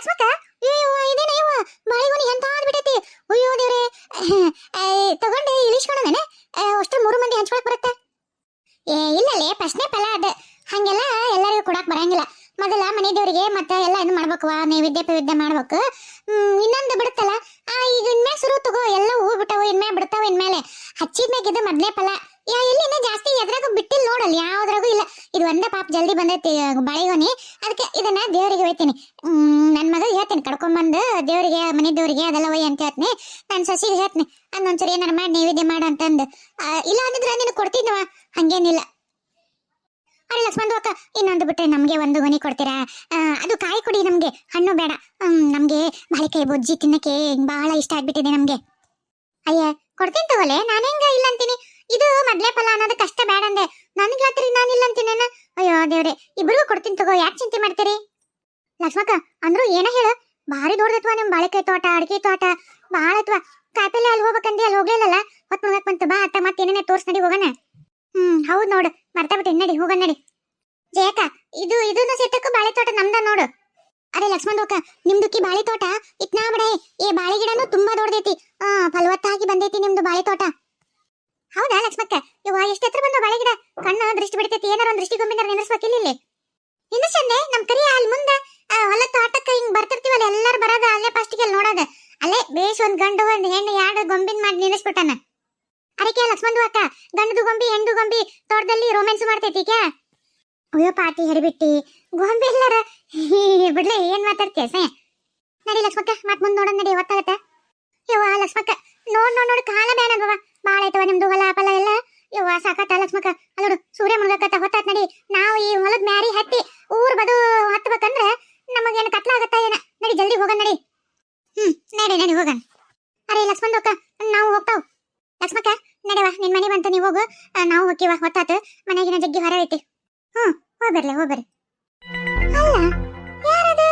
ಲಕ್ಷ್ಮಕ್ಕ ಅಯ್ಯೋ, ಇದೇನ ಅಯ್ಯೋ ಬಾಳೆಗೊನೆ ಎಂತ ಬಿಟ್ಟೈತಿ ಅಯ್ಯೋ, ದೇವ್ರೆ. ತಗೊಂಡು ಇಳಿಸ್ಕೊಂಡೇನೆ ಅಷ್ಟು ಮೂರು ಮಂದಿ ಹಂಚ್ಕೊಳಕ್ ಬರುತ್ತೆ. ಏ, ಇಲ್ಲಲೇ, ಪ್ರಶ್ನೆ ಫಲ ಅದ. ಹಂಗೆಲ್ಲ ಎಲ್ಲರಿಗೂ ಕೊಡಕ್ ಬರಂಗಿಲ್ಲ. ಮೊದಲ ಮನೆ ದೇವರಿಗೆ ಮತ್ತೆ ಎಲ್ಲ ಇದು ಮಾಡ್ಬೇಕು ನೈವೇದ್ಯ ಪೈವೇದ್ಯ ಮಾಡ್ಬೇಕು. ಇನ್ನೊಂದು ಬಿಡುತ್ತಲ್ಲ? ಈಗ ಇನ್ಮೇಲೆ ಶುರು ತಗೋ ಎಲ್ಲ ಹೂ ಬಿಟ್ಟವು ಇನ್ಮೇಲೆ ಬಿಡ್ತಾವ, ಇನ್ಮೇಲೆ. ಹಚ್ಚಿದ್ಮ್ಯಾಗ ಇದು ಮೊದ್ಲೇ ಫಲ. ಯಾ ಎಲ್ಲಿನ ಜಾಸ್ತಿ ಎದ್ರಾಗ ಬಿಟ್ಟಿಲ್ಲ ನೋಡಲ್ಲ, ಯಾವ್ದ್ರಾಗೂ ಇಲ್ಲ. ಇದು ಒಂದೇ ಪಾಪ ಜಲ್ದಿ ಬಂದೈತಿ ಬಾಳೆಗೊನೆ. ಅದಕ್ಕೆ ಇದನ್ನ ದೇವರಿಗೆ ಒಯ್ತೀನಿ ನನ್ನ ನನ್ ಮಗ ಹೇಳ್ತೀನಿ ಕಡ್ಕೊಂಬಂದು ದೇವರಿಗೆ ಮನೆ ದೇವರಿಗೆ ಅದೆಲ್ಲ ಒಯ್ಯ ಅಂತ ಹೇಳ್ತೀನಿ. ನನ್ನ ಸಸಿಗೆ ಹೇಳ್ತೀನಿ ಅದೊಂದ್ಸರಿ ಏನಾರ ಮಾಡಿ, ನೈವೇದ್ಯ ಮಾಡು ಅಂತಂದು. ಇಲ್ಲ ಅಂದಿದ್ರೆ ನೀನು ಕೊಡ್ತಿದ್ನವ ಹಂಗೇನಿಲ್ಲ. ಅರೆ ಲಕ್ಷ್ಮಣ್ ಅಕ್ಕ, ಇನ್ನೊಂದು ಬಿಟ್ಟರೆ ನಮಗೆ ಒಂದು ಗೊನಿ ಕೊಡ್ತೀರಾ? ಅದು ಕಾಯಿ ಕೊಡಿ ನಮಗೆ, ಹಣ್ಣು ಬೇಡ. ನಮಗೆ ಬಾಳಿಕಾಯಿ ಬೊಜ್ಜಿ ತಿನ್ನಕ್ಕೆ ಬಹಳ ಇಷ್ಟ ಆಗ್ಬಿಟ್ಟಿದೆ ನಮಗೆ. ಅಯ್ಯ, ಕೊಡ್ತೀನಿ ತಗೋಲೆ ನಾನು ಹೆಂಗ ಇಲ್ಲ ಅಂತೀನಿ. ಇದು ಮೊದ್ಲೇ ಫಲ ಅನ್ನೋದು ಕಷ್ಟ ಬೇಡ ಅಂದೆ. ನನಗೆ ಹೇಳ್ತೀರಿ, ನಾನು ಇಲ್ಲ ಅಂತೀನೇನ ಅಯ್ಯೋ ದೇವ್ರೆ, ಇಬ್ರಿಗೂ ಕೊಡ್ತೀನಿ ತಗೋ, ಯಾಕೆ ಚಿಂತೆ ಮಾಡ್ತೀರಿ? ಲಕ್ಷ್ಮಕ್ಕ, ಅಂದ್ರು ಏನ ಹೇಳು. ಭಾರಿ ದೊಡ್ಡದತ್ವ ನಿಮ್ ಬಾಳಿಕಾಯಿ ತೋಟ ಅಡಿಕೆ ತೋಟ. ಭಾಳ ಅತ್ವ ಕಾಯಿಪಲ್ಲೆ ಅಲ್ಲಿ ಹೋಗ್ಬೇಕಂದಿ, ಅಲ್ಲಿ ಹೋಗ್ಲಿಲ್ಲಲ್ಲ ಹೊತ್ತು ಮುಗಕ್ ಬಂತು, ಬಾ ಅತ್ತ, ಮತ್ತೆ ಏನೇನೆ ತೋರ್ಸ್ ನಡಿ, ಹೋಗೋಣ. ಹ್ಮ್, ಹೌದ್ ನೋಡು. ಮರ್ತಾ ಬಿಟ್ಟೆ ನಡಿ, ಹೋಗೋಣ ನಡಿ. ಜಯಕ ಇದು, ಇದನ್ನ ಸೆಟ್ಟಕ್ಕೂ ಬಾಳೆ ತೋಟ ನಮ್ದ ನೋಡು. ಅರೆ ಲಕ್ಷ್ಮಣೋಕ ನಿಮ್ದುಕ್ಕಿ ಬಾಳೆ ತೋಟ? ಇತ್ನಾ ಬಡೆ ಏ ಬಾಳೆ ಗಿಡನೂ ತುಂಬಾ ದೊಡ್ಡದೈತಿ. ಆ, ಫಲವತ್ತಾಗಿ ಬಂದೈತಿ ನಿಮ್ದು ಬಾಳೆ ತೋಟ. ಹೌದಾ, ಲಕ್ಷ್ಮಕ್ಕ? ಇವ ಎಷ್ಟು ಎತ್ತರ ಬಂದ ಬಾಳೆ ಗಿಡ ಕಣ್ಣು ದೃಷ್ಟಿ ಬಿಡ್ತೈತಿ, ಏನಾರ ದೃಷ್ಟಿ ಗೊಂಬಿನಾರ ನಿಂದ್ರಸ್ಬೇಕಿಲ್ಲ ಇಲ್ಲಿ ಚಂದೆ, ನಮ್ ಕರಿಯ ಅಲ್ಲಿ ಮುಂದೆ ಹೊಲ ತೋಟಕ್ಕ ಹಿಂಗ್ ಬರ್ತಿರ್ತೀವಲ್ಲ, ಎಲ್ಲಾರು ಬರೋದ ಅಲ್ಲೇ ಫಸ್ಟಿಗೆ ಅಲ್ಲಿ ನೋಡೋದ. ಅಲ್ಲೇ ಬೇಸ್ ಒಂದ್ ಗಂಡು, ಒಂದ್ ಹೆಣ್ಣು ಎರಡು ಗೊಂಬಿನ್ ಮಾಡಿ ನಿಲ್ಲಿಸ್ಬಿಟ್ಟಾನ ಅದಕ್ಕೆ ಲಕ್ಷ್ಮಣ್ ಅಕ್ಕ? ಗಂಡದು ಗೊಂಬಿ ಹೆಣ್ಣು ಗೊಂಬಿ, ತೋಟದಲ್ಲಿ ರೊಮ್ಯಾನ್ಸ್ ಮಾಡ್ತೈತಿ ಕ್ಯಾ? ಅಯ್ಯೋ ಪಾತಿ ಹೆರಿಬಿಟ್ಟಿ, ಗೊಂಬಿ ಎಲ್ಲಾರ? ಬಿಡ್ಲೆ, ಏನ್ ಮಾತಾಡ್ತೀಯ ಸೇ? ನಡಿ ಲಕ್ಷ್ಮಕ್ಕ ಮತ್ ಮುಂದ್ ನೋಡೋಣ ನಡಿ ಒತ್ತಾಗತ್ತ ಯವ್ವ, ಲಕ್ಷ್ಮಕ್ಕ, ನೋಡ್ ನೋಡ್, ನೋಡಿ, ಕಾಲ ಬೇಡ ಬಾವ ಬಾಳ ಐತವ ನಿಮ್ದು ಹೊಲ ಪಲ ಎಲ್ಲ. ಯವ್ವ ಸಾಕತ್ತ ಲಕ್ಷ್ಮಕ ಅಲ್ಲೋಡು ಸೂರ್ಯ ಮುಳುಗಕತ್ತ ಹೊತ್ತಾತ್ ನಡಿ. ನಾವು ಈ ಹೊಲದ ಮ್ಯಾರಿ ಹತ್ತಿ ಊರ್ ಬದು ಹತ್ಬೇಕಂದ್ರ ನಮಗೇನು ಕತ್ಲಾಗತ್ತ ಏನ? ನಡಿ, ಜಲ್ದಿ ಹೋಗೋಣ ನಡಿ. ಹ್ಮ್, ನಡಿ ನಡಿ ಹೋಗೋಣ ಅರೆ, ಲಕ್ಷ್ಮಣ್ ನಾವು ಹೋಗ್ತಾವ್. ಲಕ್ಷ್ಮಕ್ಕ ನಡೆವ ನಿನ್ ಮನೆ ಬಂತ ನೀವು ಹೋಗು. ನಾವು ಹೋಗಿವ ಹೊತ್ತಾತು. ಮನೆಗಿನ ಜಗ್ಗಿ ಹೊರ ಐತಿ. ಹ್ಮ್, ಹೋಗ್ಬರ್ಲಿ ಹೋಗ್ಬರ್ರಿ ಅಲ್ಲ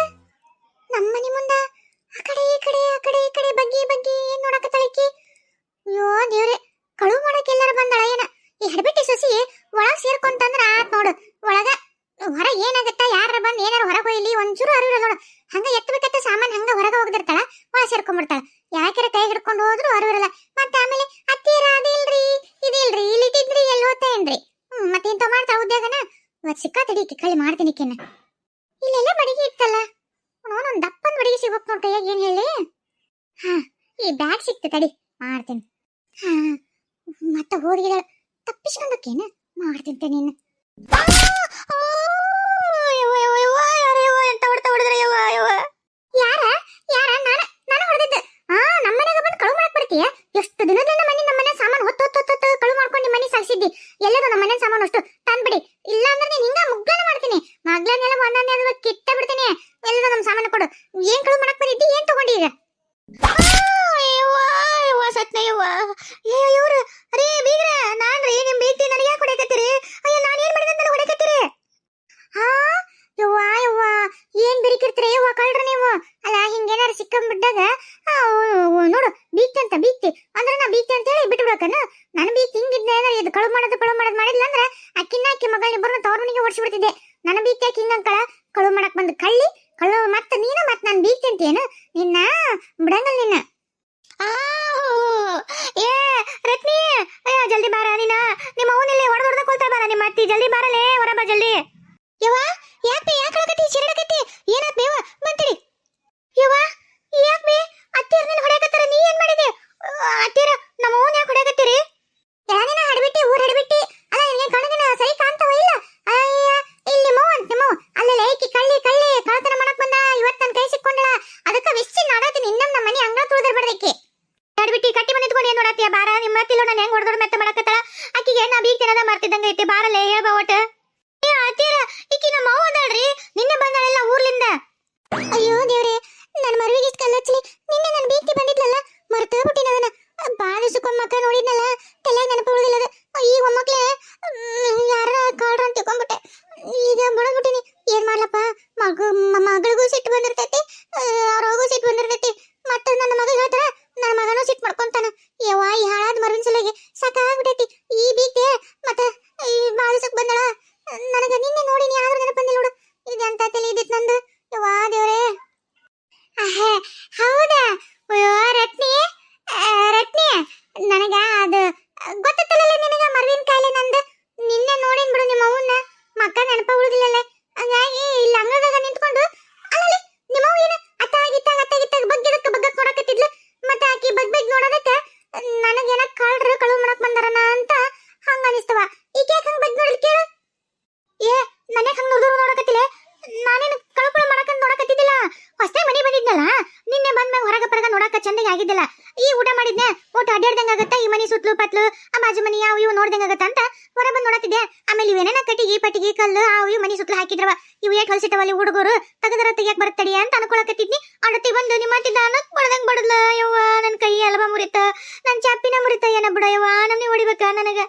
ನಮ್ಮ ಮನೆ ಮುಂದ ಆ ಕಡೆ, ಈ ಕಡೆ, ಆ ಕಡೆ, ಈ ಕಡೆ ಬಗ್ಗಿ ಬಗ್ಗಿ ಏನ್ ನೋಡಕತ್ತಳಿಕಿ ಅಯ್ಯೋ, ದೇವ್ರೆ. ಕಳು ಮಾಡಕ್ಕೆ ಎಲ್ಲಾರ ಬಂದಳ ಏನ? ಈ ಹಡಬಿಟ್ಟಿ ಸೊಸಿ ಒಳಗ್ ಸೇರ್ಕೊಂತಂದ್ರ ಆತ್ ನೋಡು. ಒಳಗ ಹೊರ ಏನಾಗತ್ತ? ಯಾರ ಬಂದ್ ಏನಾರ ಹೊರಗೆ ಹೋಯ್ಲಿ? ಒಂಚೂರು ಅರಿವಿಲ್ಲ ನೋಡು. ಹಂಗ ಎತ್ತಬೇಕತ್ತ ಸಾಮಾನ್ ಹಂಗ ಹೊರಗ ಹೋಗ್ದಿರ್ತಾಳ? ಒಳ ಸೇರ್ಕೊಂಡ್ಬಿಡ್ತಾಳ ಯಾಕಿರ ಕೈ ಹಿಡ್ಕೊಂಡು ಹೋದ್ರು ಅರಿವಿರಲ್ಲ. ಮತ್ತೆ ಆಮೇಲೆ ಅತ್ತೀರ ಅದಿಲ್ರಿ, ಇದಿಲ್ರಿ ಇಲ್ಲಿ ತಿದ್ರಿ ಎಲ್ಲಿ ಹೋಗ್ತೇನ್ರಿ ಹ್ಮ್, ಮತ್ತೆ ಇಂತ ಮಾಡ್ತಾಳ ಉದ್ಯೋಗನ? ಇವತ್ ಸಿಕ್ಕಾ ತಡಿ ಕಳ್ಳಿ ಮಾಡ್ತೀನಿ ಕಿನ್ನ ಇಲ್ಲೆಲ್ಲ ಬಡಿಗೆ ಇತ್ತಲ್ಲ? ಅವನೊಂದು ದಪ್ಪನ್ ಬಡಿಗೆ ಸಿಗ್ಬೇಕು ನೋಡ್ ಕೈಯಾಗ ಏನ್ ಹೇಳಿ? ಹಾ, ಈ ಬ್ಯಾಗ್ ಸಿಕ್ತು ತಡಿ, ಮಾಡ್ತೀನಿ. ಹಾ. ಮತ್ತೆ ಹೋಗಿದ ತಪ್ಪಿಸ್ಕೊಂಡಕ್ಕೇನ? ಮಾಡ್ತಿದ್ದೆ ನೀನು. ಯಾರ? ಯಾರ? ನಾನ ನಾನು ಹೊಡೆದಿದ್ದೆ. ಆ ನಮ್ಮನೆಗೆ ಬಂದು ಕಳು ಮಾಡಕ್ ಬರ್ತೀಯ? ಎಷ್ಟು ದಿನದಿಂದ ಮನೆ ನಮ್ಮನೆ ಸಾಮಾನು ಹೊತ್ತು ಹೊತ್ತು ಹೊತ್ತು ಕಳು ಮಾಡ್ಕೊಂಡು ಮನೆ ಸಾಗಿಸಿದ್ದಿ ಎಲ್ಲದು ನಮ್ಮನೆ ಸಾಮಾನು ಅಷ್ಟು ತಂದ್ಬಿಡಿ ಇಲ್ಲ ಅಂದ್ರೆ ನೀನ್ ಹಿಂಗ ಮುಗ್ಗನ ಮಾಡ್ತೀನಿ ಮಗ್ಲನ್ನೆಲ್ಲ ಒಂದೊಂದೇ ಅದ್ರ ಕಿತ್ತ ಬಿಡ್ತೀನಿ ಎಲ್ಲದ ನಮ್ಮ ಸಾಮಾನು ಕೊಡು ಏನ್ ಕಳು ಮಾಡಕ್ ಬಂದಿದ್ದಿ ಏನ್ ತಗೊಂಡಿ ಈಗ ಸತ್ನ ಯವ್ವ ಅಯ್ಯೋ ಇವ್ರು ಅರೇ ಬೀಗ್ರ ನಾನ್ರಿ ನಿಮ್ ಬೀಗ್ತಿ ನನಗೆ ಯಾಕೆ ಹೊಡೆಕತ್ತೀರಿ ಅಯ್ಯೋ ನಾನು ಏನ್ ಮಾಡಿದೆ ಅಂತ ಹೊಡೆಕತ್ತೀರಿ ಹಾ ಯವ್ವ ಯವ್ವ ಏನ್ ಬಿರಿಕಿರ್ತೀರಿ ಯವ್ವ ಕಳ್ರಿ ನೀವು ಅಲ್ಲ ಹಿಂಗೇನಾರು ಸಿಕ್ಕಂಬಿಟ್ಟಾಗ ಆ, ಓ, ಓ, ನೋಡು ಬೀಗ್ತಿ ಅಂತ ಬೀಗ್ತಿ ಅಂದ್ರೆ ನಾ ಬೀಗ್ತಿ ಅಂತ ಹೇಳಿ ಬಿಟ್ಬಿಡಕನ ನಾನು ಕಿಂಗ್ ಇದ್ದೆ ಇದು ಕಳು ಮಾಡೋದು ಕಳು ಮಾಡೋದು ಮಾಡಿಲ್ಲ ಅಂದ್ರೆ ಅಕ್ಕಿನ ಅಕ್ಕಿ ಮಗಳನ್ನಿಬ್ಬರನ್ನ ತವ್ರ ಮನೆಗೆ ಓಡಿಸ್ಬಿಡ್ತಿದ್ದೆ ನನ್ನ ಬೀಗ್ತಿ ಕಿಂಗ್ ಅಂಕಳ? ಕಳು ಮಾಡಕ್ ಬಂದು ಕಳ್ಳಿ ಕಳು ಮತ್ತೆ ನೀನು ಮತ್ತೆ ನಾನು ಬೀಗ್ತಿ ಅಂತೇನು ನಿನ್ನ ಬಿಡಂಗಲ್ ನಿನ್ನ. ಏ, ರತ್ನಿ ಅಯ್ಯ ಜಲ್ದಿ ಬಾರ ನೀನ. ನಿಮ್ಮ ಅವನಲ್ಲಿ ಹೊಡೆದ ಹೊಡೆದ ಕೊಳ್ತಾ ಬಾರ ನಿಮ್ಮ ಅತ್ತಿ. ಜಲ್ದಿ ಬಾರಲೇ, ಹೊರ ಬಾ ಜಲ್ದಿ. ಯವ್ವ, ಯಾಕೆ ಯಾಕಳಕತ್ತಿ ಸಿರಡಕತ್ತಿ ಏನಾತ್ ಬೇವ ಬಂತಿರಿ ಯವ್ವ? ಯಾಕೆ ಬೇ ಅತ್ತಿಯರ್ ನಿನ್ನ ಹೊಡೆಯಕತ್ತಾರ? ನೀ ಏನ್ ಮಾಡಿದೆ? ಅತ್ತಿಯರ ನಮ್ಮ ಅವನ್ ಯಾಕೆ ಹೊಡೆಯಕತ್ತೀರಿ ಯಾನೇನ ಹಡಬಿಟ್ಟಿ ಊರ್ ಹಡಬಿಟ್ಟಿ ಅಲ್ಲ ನಿನಗೆ ಕಣಗಿನ ಸರಿ ಕಾಣ್ತಾವ ಇಲ್ಲ ಅಯ್ಯ ಇಲ್ಲಿ ಮೌ ಅಂತ ಮೌ ಅಲ್ಲಲ್ಲ ಏಕಿ ಕಳ್ಳಿ ಕಳ್ಳಿ ಕಳತನ ಮಾಡಕ್ ಬಂದ ಇವತ್ ನನ್ ಕೈ ಸಿಕ್ಕೊಂಡಳ ಅದಕ್ಕ ವಿಶ್ಚಿ ನಾಡಾತೀನಿ ಇನ್ನೊಮ್ಮೆ ನಮ್ಮ ಮನೆ ಅಂಗಳ ತುಳಿದಿರ್ಬಾರ್ದಕ್ಕೆ ಬಿಟ್ಟು ಕಟ್ಟಿ ಮನೆ ಇಟ್ಕೊಂಡು ಏನ್ ನೋಡತ್ತೀಯ ಬಾರ ನಿಮ್ಮ ಅತ್ತಿಲ್ಲ ನಾನು ಹೆಂಗ್ ಹೊಡೆದೋಡ್ ಮೆತ್ತ ಮಾಡಕತ್ತಳ? ಆಕಿಗೆ ನಾ ಬೀಗ್ ತಿನ್ನದ ಮಾಡ್ತಿದ್ದಂಗ ಐತಿ, ಬಾರಲ್ಲೇ ಹೇಳ್ಬಾ ಒಟ್ಟ. ಏ ಆತೀರ ಈಕಿ ನಮ್ಮ ಅವ್ವ ಅದಾಳ್ರಿ? ನಿನ್ನೆ ಬಂದಾಳೆಲ್ಲ ಊರ್ಲಿಂದ? ಅಯ್ಯೋ ದೇವ್ರೆ, ನನ್ನ ಮರುವಿಗೆ ಇಷ್ಟ ಕಲ್ಲಚ್ಚಲಿ. ನಿನ್ನೆ ನನ್ನ ಬೀಗ್ತಿ ಬಂದಿದ್ಲಲ್ಲ, ಮರ್ತ ಬಿಟ್ಟಿನ ಅದನ್ನ ಬಾಳ ದಿವಸಕ್ಕೊಮ್ಮಕ್ಕ ನೋಡಿದ್ನಲ್ಲ ತಲೆ ನೆನಪು ಉಳಿದಿಲ್ಲ ಈಗ ಒಮ್ಮಕ್ಲೆ ಯಾರ ಕಾಳ್ರ ಅಂತ ತಿಳ್ಕೊಂಡ್ಬಿಟ್ಟೆ ಈಗ ಬಿಡದ್ಬಿಟ್ಟಿನಿ ಏನ್ ಮಾಡ್ಲಪ್ಪ ಮಗ ಮ- ಮಗಳಿಗೂ ಸಿಟ್ಟು ಬಂದಿರ್ತೈತಿ ಅವ್ರಿಗೂ ಸಿಟ್ಟು ಬಂದಿರ್ತೈತಿ ಮತ್ತೆ ನನ್ನ ಮಗ ಹೇಳ್ತಾರ ನನ್ನ ಮಗನೂ ಸಿಟ್ಟು ಮಾಡ್ಕೊಂತಾನ ಯವ್ವ ಈ ಹಾಳಾದ ಮರವಿನ ಸಲುವಾಗಿ ಸಾಕಾಗ್ಬಿಟ್ಟೈತಿ ಈ ಬೀಗ್ತೆ ಮತ್ತೆ ಈ ಬಾಳ ದಿವಸಕ್ಕೆ ಬಂದಳ ಮಾಡಿದ್ನಲ್ಲ ನಿನ್ನೆ ಬಂದ್ಮ್ಯಾಗ ಹೊರಗ ನೋಡಾಕ ಆಗಿದ್ದಿಲ್ಲ. ಈ ಊಟ ಮಾಡಿದ್ನೆ, ಒಟ್ಟು ಅಡ್ಡಾಡ್ದಂಗ ಆಗತ್ತ? ಈ ಮನಿ ಸುತ್ತಲು ಪತ್ಲು, ಆ ಬಾಜು ಮನಿ ಅವು ಇವು ನೋಡ್ದಂಗ ಆಗತ್ತ ಅಂತ ಹೊರ ಬಂದು ನೋಡತ್ತಿದ್ದೆ. ಆಮೇಲೆ ಇವೇನೇನ ಕಟ್ಟಿಗೆ, ಪಟ್ಟಿಗೆ, ಕಲ್ಲು ಅವು ಇವು ಮನಿ ಸುತ್ತಲು ಹಾಕಿದ್ರವ. ಇವು ಏಟ್ ಹೊಲ್ಸಿಟ್ಟವಲ್ಲಿ ಹುಡುಗರು. ತಗದರ ತೆಗಿಯಕ್ ಬರ್ತಡಿ ಅಂತ ಅನ್ಕೊಳಕತ್ತಿದ್ನಿ. ಅಡತಿ ಬಂದು ನಿಮ್ಮ ಅತ್ತಿದ್ದ ಅನ್ನಕ್ ಬಡದಂಗ್ ಬಡದ್ಲ ಯವ್ವ ನನ್ ಕೈ ಅಲ್ವ ಮುರಿತ. ನನ್ನ ಚಾಪಿನ ಮುರಿತ ಏನ ಬಿಡ ಯವ್ವ ನಮ್ಮನೆ ಹೊಡಿಬೇಕ ನನಗ?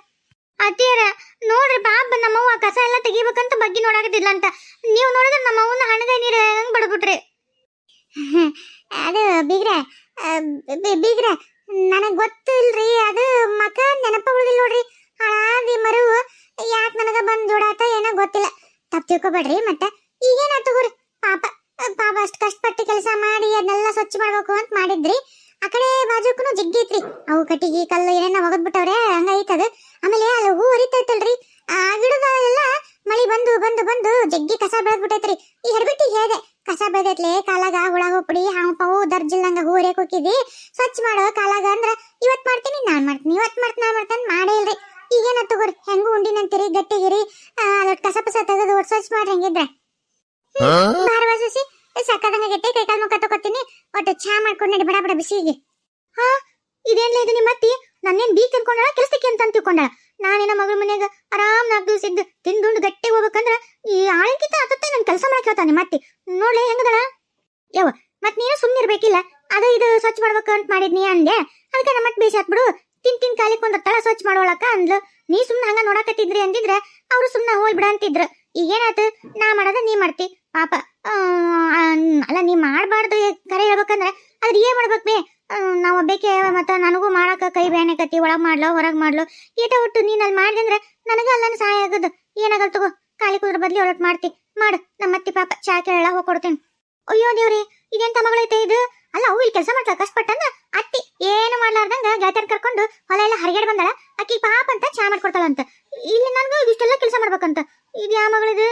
ಅತ್ತಿಯರ, ನೋಡ್ರಿ ಪಾಪ ನಮ್ಮವ್ವ ಕಸ ಎಲ್ಲ ತೆಗಿಬೇಕಂತ ಬಗ್ಗೆ ನೋಡಾಕತ್ತಿದ್ಲ ಅಂತ ನೀವು ನೋಡಿದ್ರೆ ನಮ್ಮವ್ವನ ಹಣದ ನೀರ ಹೆಂಗ್ ಬಡಬಿಟ್ರಿ ಅದು ಬೀಗ್ರ ನನಗ್ ಗೊತ್ತಿಲ್ರಿ, ಅದು ಮಕ ನೆನಪ ಉಳಿದಿಲ್ಲ ನೋಡ್ರಿ. ಹಾಳಾದಿ ಮರು, ಯಾಕೆ ನನಗ ಬಂದ್ ಜೋಡಾತ ಏನೋ ಗೊತ್ತಿಲ್ಲ. ತಪ್ಪು ತಿಳ್ಕೊಬೇಡ್ರಿ ಮತ್ತೆ. ಈಗೇನ ತಗೋರಿ ಪಾಪ ಪಾಪ ಅಷ್ಟು ಕಷ್ಟಪಟ್ಟು ಕೆಲಸ ಮಾಡಿ ಅದನ್ನೆಲ್ಲ ಸ್ವಚ್ಛ ಮಾಡ್ಬೇಕು ಅಂತ ಮಾಡಿದ್ರಿ. ಆ ಕಡೆ ಬಾಜುಕುನು ಜಗ್ಗಿ ಅವು ಕಟ್ಟಿಗೆ, ಕಲ್ಲು ಏನೇನೋ ಒಗದ್ಬಿಟ್ಟವ್ರೆ ಹಂಗೈತದ ಆಮೇಲೆ ಅಲ್ಲಿ ಹೂ ಹರಿತೈತಲ್ರಿ. ಆ ಗಿಡದಲ್ಲೆಲ್ಲ ಮಳಿ ಬಂದು ಬಂದು ಬಂದು ಜಗ್ಗಿ ಕಸ ಬೆಳೆದ್ಬಿಟ್ಟೈತ್ರಿ. ಈ ಹೆಡ್ಬಿಟ್ಟಿಗೆ ಹೇಳ್ದೆ ಕಸ ಬೆಳೆದೈತ್ಲೆ ಕಾಲಾಗ ಹುಳ ಹೋಗ್ಬಿಡಿ ಹಾವು ಪಾವು ದರ್ಜಿಲ್ದಂಗ ಹೂ ಕುಕ್ಕಿದಿ ಸ್ವಚ್ಛ ಮಾಡೋ ಕಾಲಾಗ ಅಂದ್ರ ಇವತ್ ಮಾಡ್ತೀನಿ ನಾನ್ ಮಾಡ್ತೀನಿ. ಇವತ್ ಮಾಡ್ತೀನಿ ನಾನ್ ಮಾಡ್ತಾನೆ ಮಾಡೇ ಇಲ್ರಿ. ಈಗೇನ ತಗೋರಿ? ಹೆಂಗೂ ಉಂಡಿನಂತೀರಿ ಗಟ್ಟಿಗಿರಿ? ಆ, ಅದೊಟ್ ಕಸ ಪಸ ತೆಗೆದು ಒಟ್ಟು ಸ್ವಚ್ಛ ಮಾಡ್ರಿ ಹೆಂಗಿದ್ರೆ. ಬಾರವಾ ಸಸಿ? ಸಕ್ಕದಂಗ ಗಟ್ಟಿ ಕೈ ಕಾಲ್ ಮುಖ ತಗೋತೀನಿ. ಒಟ್ಟು ಚಾ ಮಾಡ್ಕೊಂಡು ನಡಿ ಬಡ ಬಡ ಬಿಸಿಗೆ ಹಾ ಇದೇನ್ಲೇ ಇದು ನಿಮ್ಮ ಅತ್ತಿ ನನ್ನೇನ್ ಬೀಕ್ ಅನ್ಕೊಂಡಳ ಕೆಲಸಕ್ಕೆ ಅಂತ ಅಂತ ತಿಳ್ಕೊಂಡಳ. ನಾನೇನ ಮಗಳ ಮನ್ಯಾಗ ಆರಾಮ್ ನಾಲ್ಕು ದಿವಸ ಇದ್ದು ತಿಂದುಂಡು ಗಟ್ಟಿ ಹೋಗ್ಬೇಕಂದ್ರ ಈ ಆಳಿಗಿಂತ ಹತ್ತತ್ತೆ ನನ್ ಕೆಲಸ ಮಾಡಕ್ ಹೇಳ್ತಾನೆ ಮತ್ತೆ. ನೋಡ್ಲೆ ಹೆಂಗದಳ? ಯವ್ವ, ಮತ್ ನೀನು ಸುಮ್ನಿರ್ಬೇಕಿಲ್ಲ. ಅದ ಇದು ಸ್ವಚ್ಛ ಮಾಡ್ಬೇಕು ಅಂತ ಮಾಡಿದ್ನಿ ಅಂದೆ. ಅದಕ್ಕೆ ನಮ್ಮ ಬೇಸಿ ಹಾಕ್ಬಿಡು. ತಿನ್ ತಿನ್ ಕಾಲಿಕ್ ಒಂದ್ ತಳ ಸ್ವಚ್ಛ ಮಾಡೋಳಕ ಅಂದ್ಲು. ನೀ ಸುಮ್ನ ಹಂಗ ನೋಡಾಕತ್ತಿದ್ರಿ ಅಂದಿದ್ರೆ ಅವ್ರು ಸುಮ್ನ ಹೋಲ್ ಬಿಡ ಅಂತಿದ್ರು. ಏನಾಯ್ತು ನಾ ಮಾಡೋದ ನೀ ಮಾಡ್ತಿ. ಪಾಪ ಆ, ಆ, ಅಲ್ಲ ನೀ ಮಾಡ್ಬಾರ್ದು ಕರೆ ಹೇಳ್ಬೇಕಂದ್ರೆ ಅದ್ರ ಏನ್ ಮಾಡ್ಬೇಕು ಬೇ ಆ, ನಾವ್ ಒಬ್ಬೇಕೆ ಮತ್ತ ನನಗೂ ಮಾಡಾಕ ಕೈ ಬ್ಯಾನೆ ಕತ್ತಿ ಒಳಗ್ ಮಾಡ್ಲೋ ಹೊರಗ್ ಮಾಡ್ಲೋ ಈಟ ಒಟ್ಟು ನೀನ್ ಅಲ್ಲಿ ಮಾಡಿದ್ರೆ ನನಗ ಅಲ್ಲನ ಸಹಾಯ ಆಗದು ಏನಾಗಲ್ ತಗೋ ಖಾಲಿ ಕುದ್ರ ಬದ್ಲಿ ಒಳಟ್ ಮಾಡ್ತಿ ಮಾಡು ನಮ್ಮ ಅತ್ತಿ ಪಾಪ ಹೋಗಿ ಕೇಳ ಹೋಗ್ಕೊಡ್ತೀನಿ. ಅಯ್ಯೋ ದೇವ್ರಿ ಇದೇನ್ ಮಗಳೈತೆ ಇದು? ಅಲ್ಲ, ಅವು ಇಲ್ಲಿ ಕೆಲಸ ಮಾಡ್ತಾ ಕಷ್ಟಪಟ್ಟಂದ ಅತ್ತಿ ಏನು ಮಾಡ್ಲಾರ್ದಂಗ ಗೆಳತಿಯರ್ ಕರ್ಕೊಂಡು ಹೊಲ ಎಲ್ಲ ಹರಿಗಡೆ ಬಂದಳ. ಅಕ್ಕಿ ಪಾಪ ಅಂತ ಚಾ ಮಾಡ್ಕೊಡ್ತಾಳಂತ. ಇಲ್ಲಿ ನನ್ಗೂ ಇಷ್ಟೆಲ್ಲ ಕೆಲಸ ಮಾಡ್ಬೇಕಂತ. ಇದು ಯಾವ ಮಗಳಿದು?